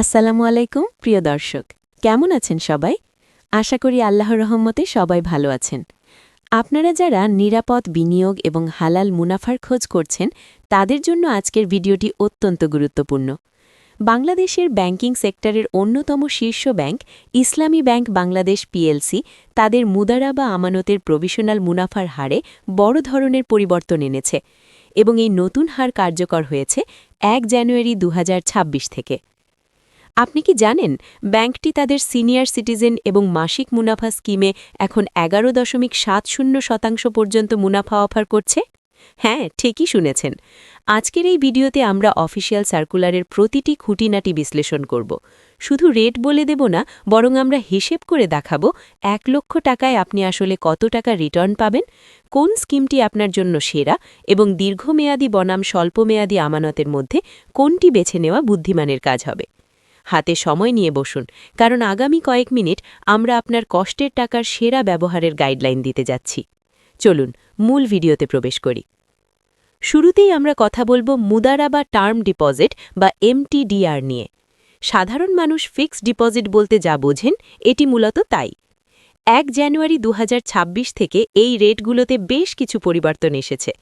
আসসালামু আলাইকুম, প্রিয় দর্শক। কেমন আছেন সবাই? আশা করি আল্লাহর রহমতে সবাই ভালো আছেন। আপনারা যারা নিরাপদ বিনিয়োগ এবং হালাল মুনাফার খোঁজ করছেন, তাদের জন্য আজকের ভিডিওটি অত্যন্ত গুরুত্বপূর্ণ। বাংলাদেশের ব্যাংকিং সেক্টরের অন্যতম শীর্ষ ব্যাংক ইসলামী ব্যাংক বাংলাদেশ পিএলসি, তাদের মুদারা বা আমানতের প্রভিশনাল মুনাফার হারে বড় ধরনের পরিবর্তন এনেছে এবং এই নতুন হার কার্যকর হয়েছে এক জানুয়ারি দু হাজার ছাব্বিশ থেকে। আপনি কি জানেন, ব্যাংকটি তাদের সিনিয়র সিটিজেন এবং মাসিক মুনাফা স্কিমে এখন এগারো দশমিক সাত শূন্য শতাংশ পর্যন্ত মুনাফা অফার করছে? হ্যাঁ ঠিকই শুনেছেন। আজকের এই ভিডিওতে আমরা অফিসিয়াল সার্কুলারের প্রতিটি খুঁটিনাটি বিশ্লেষণ করব। শুধু রেট বলে দেব না, বরং আমরা হিসেব করে দেখাবো এক লক্ষ টাকায় আপনি আসলে কত টাকা রিটার্ন পাবেন, কোন স্কিমটি আপনার জন্য সেরা এবং দীর্ঘমেয়াদী বনাম স্বল্পমেয়াদী আমানতের মধ্যে কোনটি বেছে নেওয়া বুদ্ধিমানের কাজ হবে। হাতে সময় নিয়ে বসুন। কারণ আগামী কয়েক মিনিট আমরা আপনার কষ্টের টাকার সেরা ব্যবহারের গাইডলাইন দিতে যাচ্ছি। চলুন, মূল ভিডিওতে প্রবেশ করি। শুরুতেই আমরা কথা বলব মুদারা বা টার্ম ডিপোজিট বা এমটিডিআর নিয়ে। সাধারণ মানুষ ফিক্সড ডিপোজিট বলতে যা বোঝেন, এটি মূলত তাই। এক জানুয়ারি দু হাজার ছাব্বিশ থেকে এই রেটগুলোতে বেশ কিছু পরিবর্তন এসেছে।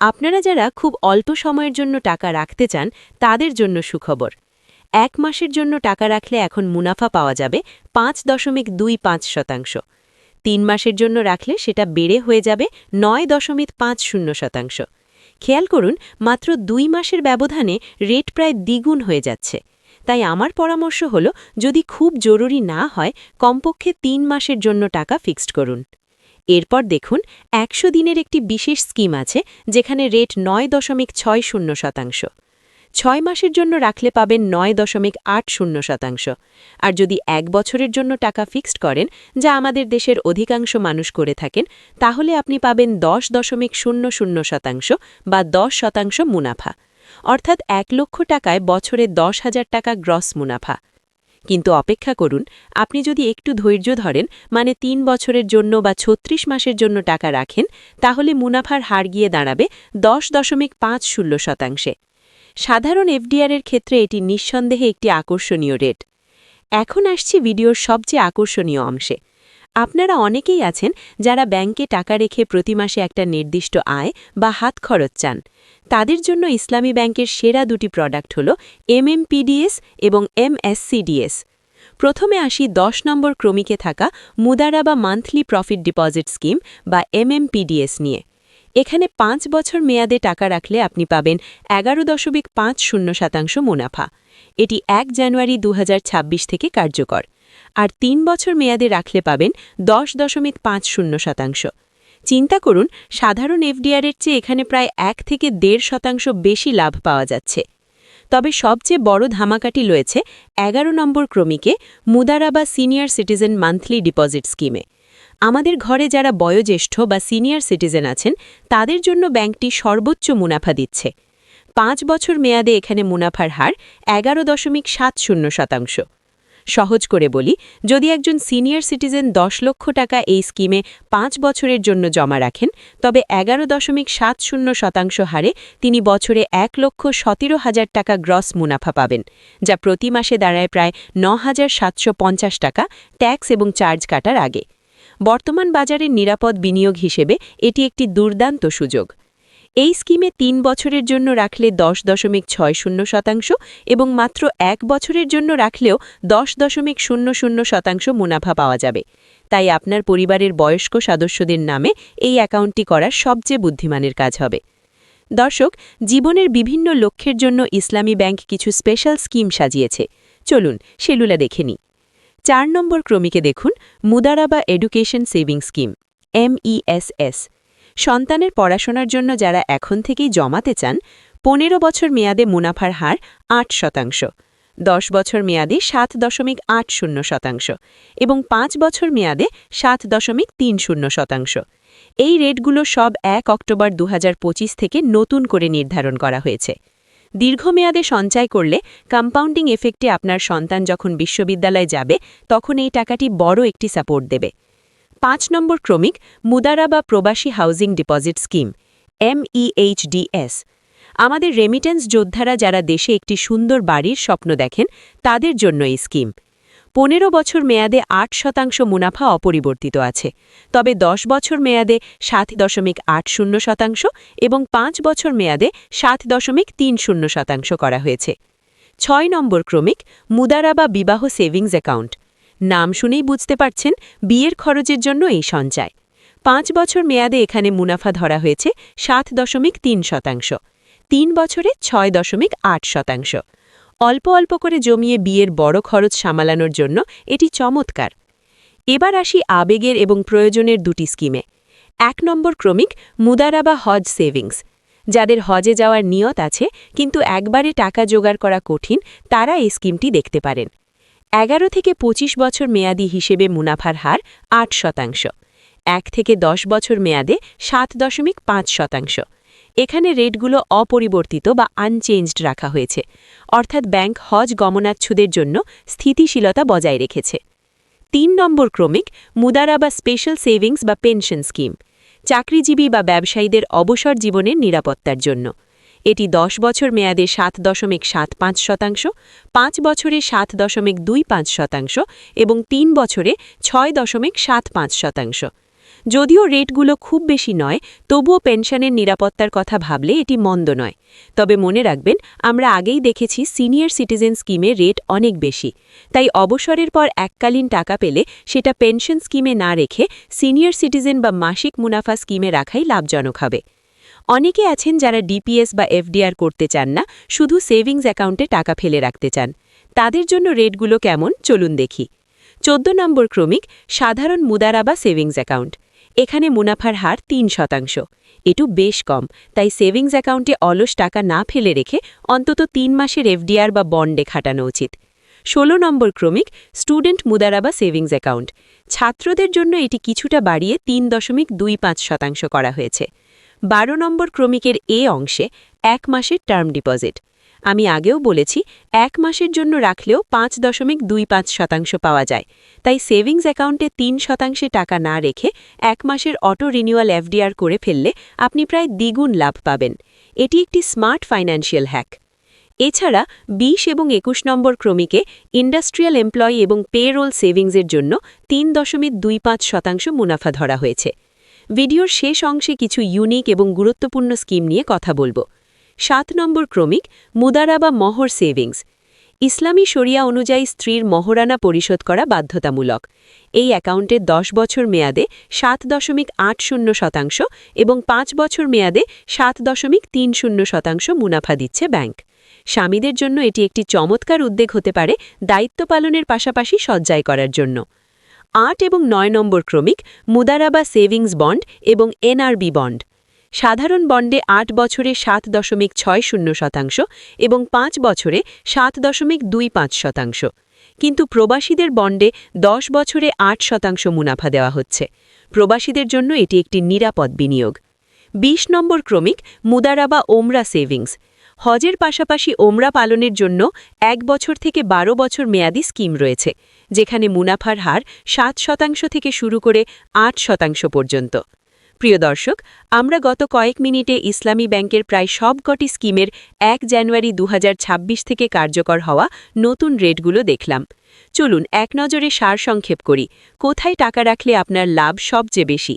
আপনারা যারা খুব অল্প সময়ের জন্য টাকা রাখতে চান, তাদের জন্য সুখবর। এক মাসের জন্য টাকা রাখলে এখন মুনাফা পাওয়া যাবে পাঁচ দশমিক দুই পাঁচ শতাংশ। তিন মাসের জন্য রাখলে সেটা বেড়ে হয়ে যাবে নয় দশমিক পাঁচ শূন্য শতাংশ। খেয়াল করুন, মাত্র দুই মাসের ব্যবধানে রেট প্রায় দ্বিগুণ হয়ে যাচ্ছে। তাই আমার পরামর্শ হল, যদি খুব জরুরি না হয়, কমপক্ষে তিন মাসের জন্য টাকা ফিক্সড করুন। এরপর দেখুন, একশো দিনের একটি বিশেষ স্কিম আছে, যেখানে রেট নয় দশমিক ছয় শূন্য শতাংশ। ছয় মাসের জন্য রাখলে পাবেন নয় দশমিক আট শূন্য শতাংশ। আর যদি এক বছরের জন্য টাকা ফিক্সড করেন, যা আমাদের দেশের অধিকাংশ মানুষ করে থাকেন, তাহলে আপনি পাবেন দশ দশমিক শূন্য শূন্য শতাংশ বা দশ শতাংশ মুনাফা। অর্থাৎ এক লক্ষ টাকায় বছরে দশ হাজার টাকা গ্রস মুনাফা। কিন্তু অপেক্ষা করুন, আপনি যদি একটু ধৈর্য ধরেন মানে তিন বছরের জন্য বা ছত্রিশ মাসের জন্য টাকা রাখেন, তাহলে মুনাফার হার গিয়ে দাঁড়াবে দশ দশমিক পাঁচ শূন্য শতাংশে। সাধারণ এফডিআরের ক্ষেত্রে এটি নিঃসন্দেহে একটি আকর্ষণীয় রেট। এখন আসছি ভিডিওর সবচেয়ে আকর্ষণীয় অংশে। আপনারা অনেকেই আছেন যারা ব্যাংকে টাকা রেখে প্রতি মাসে একটা নির্দিষ্ট আয় বা হাত খরচ চান। তাদের জন্য ইসলামী ব্যাংকের সেরা দুটি প্রোডাক্ট হল এমএমপিডিএস এবং এমএসসিডিএস। প্রথমে আসি দশ নম্বর ক্রমিকে থাকা মুদারা বা মান্থলি প্রফিট ডিপোজিট স্কিম বা এমএমপিডিএস নিয়ে। এখানে পাঁচ বছর মেয়াদে টাকা রাখলে আপনি পাবেন এগারো দশমিক পাঁচ শূন্য শতাংশ মুনাফা। এটি এক জানুয়ারি দু হাজার ছাব্বিশ থেকে কার্যকর। আর তিন বছর মেয়াদে রাখলে পাবেন দশ দশমিক পাঁচ শূন্য শতাংশ। চিন্তা করুন, সাধারণ এফডিআরের চেয়ে এখানে প্রায় এক থেকে দেড় শতাংশ বেশি লাভ পাওয়া যাচ্ছে। তবে সবচেয়ে বড় ধামাকাটি রয়েছে এগারো নম্বর ক্রমিকে মুদারা বা সিনিয়র সিটিজেন মান্থলি ডিপোজিট স্কিমে। আমাদের ঘরে যারা বয়োজ্যেষ্ঠ বা সিনিয়র সিটিজেন আছেন, তাদের জন্য ব্যাংকটি সর্বোচ্চ মুনাফা দিচ্ছে। পাঁচ বছর মেয়াদে এখানে মুনাফার হার এগারো দশমিক সাত শূন্য শতাংশ। সহজ করে বলি, যদি একজন সিনিয়র সিটিজেন দশ লক্ষ টাকা এই স্কিমে পাঁচ বছরের জন্য জমা রাখেন, তবে এগারো দশমিক সাত শূন্য শতাংশ হারে তিনি বছরে এক লক্ষ সতেরো হাজার টাকা গ্রস মুনাফা পাবেন, যা প্রতি মাসে দাঁড়ায় প্রায় ন হাজার সাতশো পঞ্চাশ টাকা ট্যাক্স এবং চার্জ কাটার আগে। বর্তমান বাজারের নিরাপদ বিনিয়োগ হিসেবে এটি একটি দুর্দান্ত সুযোগ। এই স্কিমে তিন বছরের জন্য রাখলে দশ দশমিক ছয় শূন্য শতাংশ এবং মাত্র এক বছরের জন্য রাখলেও দশ দশমিক শূন্য শূন্য শতাংশ মুনাফা পাওয়া যাবে। তাই আপনার পরিবারের বয়স্ক সদস্যদের নামে এই অ্যাকাউন্টটি করার সবচেয়ে বুদ্ধিমানের কাজ হবে। দর্শক, জীবনের বিভিন্ন লক্ষ্যের জন্য ইসলামী ব্যাংক কিছু স্পেশাল স্কিম সাজিয়েছে। চলুন, সেলুলা দেখে নিই। চার নম্বর ক্রমিকে দেখুন মুদারা বা এডুকেশন সেভিং স্কিম, এমইএসএস। সন্তানের পড়াশোনার জন্য যারা এখন থেকেই জমাতে চান, পনেরো বছর মেয়াদে মুনাফার হার আট শতাংশ, দশ বছর মেয়াদে সাত দশমিক আট শূন্য শতাংশ এবং পাঁচ বছর মেয়াদে সাত দশমিক তিন শূন্য শতাংশ। এই রেটগুলো সব এক অক্টোবর দু হাজার পঁচিশ থেকে নতুন করে নির্ধারণ করা হয়েছে। দীর্ঘমেয়াদে সঞ্চয় করলে কম্পাউন্ডিং এফেক্টে আপনার সন্তান যখন বিশ্ববিদ্যালয়ে যাবে, তখন এই টাকাটি বড় একটি সাপোর্ট দেবে। পাঁচ নম্বর ক্রমিক মুদারা বা প্রবাসী housing deposit scheme M MEHDS আমাদের রেমিটেন্স যোদ্ধারা যারা দেশে একটি সুন্দর বাড়ির স্বপ্ন দেখেন, তাদের জন্য এই স্কিম পনেরো বছর মেয়াদে আট শতাংশ মুনাফা অপরিবর্তিত আছে। তবে দশ বছর মেয়াদে সাত দশমিক আট শূন্য শতাংশ এবং পাঁচ বছর মেয়াদে সাত দশমিক তিন শূন্য শতাংশ করা হয়েছে। ছয় নম্বর ক্রমিক মুদারা বা বিবাহ সেভিংস অ্যাকাউন্ট। নাম শুনেই বুঝতে পারছেন, বিয়ের খরচের জন্য এই সঞ্চয়। পাঁচ বছর মেয়াদে এখানে মুনাফা ধরা হয়েছে সাত দশমিক তিন শতাংশ। তিন বছরে ছয় দশমিক আট শতাংশ। অল্প অল্প করে জমিয়ে বিয়ের বড় খরচ সামালানোর জন্য এটি চমৎকার। এবার আসি আবেগের এবং প্রয়োজনের দুটি স্কিমে। এক নম্বর ক্রমিক মুদারা বা হজ সেভিংস। যাদের হজে যাওয়ার নিয়ত আছে, কিন্তু একবারে টাকা জোগাড় করা কঠিন, তারা এই স্কিমটি দেখতে পারেন। এগারো থেকে ২৫ বছর মেয়াদি হিসেবে মুনাফার হার আট শতাংশ। এক থেকে দশ বছর মেয়াদে সাত দশমিক পাঁচ শতাংশ। এখানে রেটগুলো অপরিবর্তিত বা আনচেঞ্জড রাখা হয়েছে। অর্থাৎ ব্যাংক হজ গমনাচ্ছুদের জন্য স্থিতিশীলতা বজায় রেখেছে। তিন নম্বর ক্রমিক মুদারা বা স্পেশাল সেভিংস বা পেনশন স্কিম চাকরিজীবী বা ব্যবসায়ীদের অবসর জীবনের নিরাপত্তার জন্য। এটি দশ বছর মেয়াদে সাত দশমিক সাত পাঁচ শতাংশ, পাঁচ বছরে সাত দশমিক দুই পাঁচ শতাংশ এবং তিন বছরে ছয় দশমিক সাত পাঁচ শতাংশ। যদিও রেটগুলো খুব বেশি নয়, তবুও পেনশনের নিরাপত্তার কথা ভাবলে এটি মন্দ নয়। তবে মনে রাখবেন, আমরা আগেই দেখেছি সিনিয়র সিটিজেন স্কিমে রেট অনেক বেশি। তাই অবসরের পর এককালীন টাকা পেলে সেটা পেনশন স্কিমে না রেখে সিনিয়র সিটিজেন বা মাসিক মুনাফা স্কিমে রাখাই লাভজনক হবে। অনেকে আছেন যারা ডিপিএস বা এফডিআর করতে চান না, শুধু সেভিংস অ্যাকাউন্টে টাকা ফেলে রাখতে চান। তাদের জন্য রেটগুলো কেমন? চলুন দেখি। চোদ্দ নম্বর ক্রমিক, সাধারণ মুদারা বা সেভিংস অ্যাকাউন্ট। এখানে মুনাফার হার তিন শতাংশ। এটু বেশ কম, তাই সেভিংস অ্যাকাউন্টে অলস টাকা না ফেলে রেখে অন্তত তিন মাসের এফডিআর বা বন্ডে খাটানো উচিত। ষোলো নম্বর ক্রমিক, স্টুডেন্ট মুদারা বা সেভিংস অ্যাকাউন্ট। ছাত্রদের জন্য এটি কিছুটা বাড়িয়ে তিন দশমিক দুই পাঁচ শতাংশ করা হয়েছে। বারো নম্বর ক্রমিকের এ অংশে এক মাসের টার্ম ডিপোজিট। আমি আগেও বলেছি, এক মাসের জন্য রাখলেও পাঁচ দশমিক দুই পাঁচ শতাংশ পাওয়া যায়। তাই সেভিংস অ্যাকাউন্টে তিন শতাংশে টাকা না রেখে এক মাসের অটো রিনিউয়াল এফডিআর করে ফেললে আপনি প্রায় দ্বিগুণ লাভ পাবেন। এটি একটি স্মার্ট ফাইন্যান্সিয়াল হ্যাক। এছাড়া ২০ এবং একুশ নম্বর ক্রমিকে ইন্ডাস্ট্রিয়াল এমপ্লয়ি এবং পেরোল সেভিংসের জন্য তিন দশমিক দুই পাঁচ শতাংশ মুনাফা ধরা হয়েছে। ভিডিওর শেষ অংশে কিছু ইউনিক এবং গুরুত্বপূর্ণ স্কিম নিয়ে কথা বলব। সাত নম্বর ক্রমিক মুদারা বা মহর সেভিংস। ইসলামী শরিয়া অনুযায়ী স্ত্রীর মহরানা পরিশোধ করা বাধ্যতামূলক। এই অ্যাকাউন্টে দশ বছর মেয়াদে সাত দশমিক আট শূন্য শতাংশ এবং পাঁচ বছর মেয়াদে সাত দশমিক তিন শূন্য শতাংশ মুনাফা দিচ্ছে ব্যাংক। স্বামীদের জন্য এটি একটি চমৎকার উদ্বেগ হতে পারে দায়িত্ব পালনের পাশাপাশি সজ্জায় করার জন্য। আট এবং নয় নম্বর ক্রমিক মুদারাবা সেভিংস বন্ড এবং এনআরবি বন্ড। সাধারণ বন্ডে আট বছরে সাত দশমিক ছয় শূন্য শতাংশ এবং পাঁচ বছরে সাত দশমিক দুই পাঁচ শতাংশ। কিন্তু প্রবাসীদের বন্ডে দশ বছরে আট শতাংশ মুনাফা দেওয়া হচ্ছে। প্রবাসীদের জন্য এটি একটি নিরাপদ বিনিয়োগ। ২০ নম্বর ক্রমিক মুদারা বা ওমরা সেভিংস। হজের পাশাপাশি ওমরা পালনের জন্য এক বছর থেকে ১২ বছর মেয়াদি স্কিম রয়েছে, যেখানে মুনাফার হার সাত শতাংশ থেকে শুরু করে আট শতাংশ পর্যন্ত। প্রিয় দর্শক, আমরা গত কয়েক মিনিটে ইসলামী ব্যাংকের প্রায় সবকটি স্কিমের এক জানুয়ারি দু হাজার ছাব্বিশ থেকে কার্যকর হওয়া নতুন রেটগুলো দেখলাম। চলুন এক নজরে সারসংক্ষেপ করি। কোথায় টাকা রাখলে আপনার লাভ সবচেয়ে বেশি?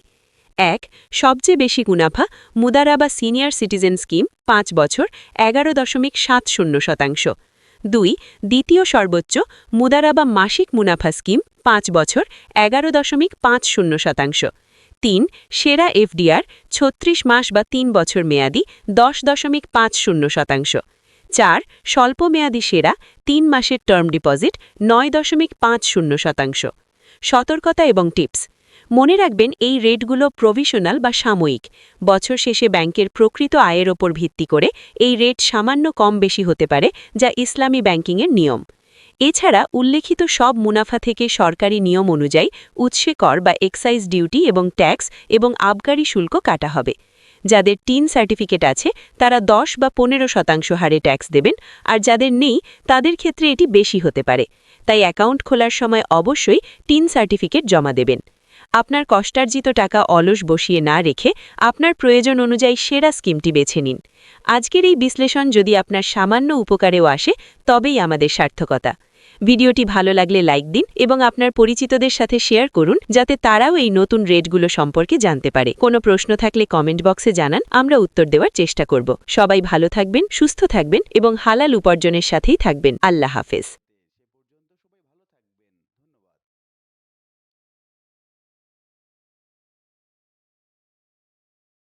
এক, সবচেয়ে বেশি মুনাফা মুদারা বা সিনিয়র সিটিজেন স্কিম পাঁচ বছর এগারো দশমিক সাত শূন্য শতাংশ। দুই, দ্বিতীয় সর্বোচ্চ মুদারা বা মাসিক মুনাফা স্কিম পাঁচ বছর এগারো দশমিক পাঁচ শূন্য শতাংশ। তিন, সেরা এফডিআর, ছত্রিশ মাস বা তিন বছর মেয়াদি, দশ দশমিক পাঁচ শূন্য শতাংশ। চার স্বল্পমেয়াদী সেরা, তিন মাসের টার্ম ডিপোজিট, নয় দশমিক পাঁচ শূন্য শতাংশ। সতর্কতা এবং টিপস। মনে রাখবেন, এই রেটগুলো প্রভিশনাল বা সাময়িক। বছর শেষে ব্যাংকের প্রকৃত আয়ের ওপর ভিত্তি করে এই রেট সামান্য কম বেশি হতে পারে, যা ইসলামী ব্যাংকিংয়ের নিয়ম। এছাড়া উল্লেখিত সব মুনাফা থেকে সরকারি নিয়ম অনুযায়ী উৎসে কর বা এক্সাইজ ডিউটি এবং ট্যাক্স এবং আবগারি শুল্ক কাটা হবে। যাদের টিন সার্টিফিকেট আছে, তারা দশ বা পনেরো শতাংশ হারে ট্যাক্স দেবেন, আর যাদের নেই, তাদের ক্ষেত্রে এটি বেশি হতে পারে। তাই অ্যাকাউন্ট খোলার সময় অবশ্যই টিন সার্টিফিকেট জমা দেবেন। আপনার কষ্টার্জিত টাকা অলস বসিয়ে না রেখে আপনার প্রয়োজন অনুযায়ী সেরা স্কিমটি বেছে নিন। আজকের এই বিশ্লেষণ যদি আপনার সামান্য উপকারেও আসে, তবেই আমাদের সার্থকতা। ভিডিওটি ভালো লাগলে লাইক দিন এবং আপনার পরিচিতদের সাথে শেয়ার করুন, যাতে তারাও এই নতুন রেটগুলো সম্পর্কে জানতে পারে। কোনো প্রশ্ন থাকলে কমেন্ট বক্সে জানান, আমরা উত্তর দেওয়ার চেষ্টা করব। সবাই ভালো থাকবেন, সুস্থ থাকবেন এবং হালাল উপার্জনের সাথেই থাকবেন। আল্লাহ হাফেজ।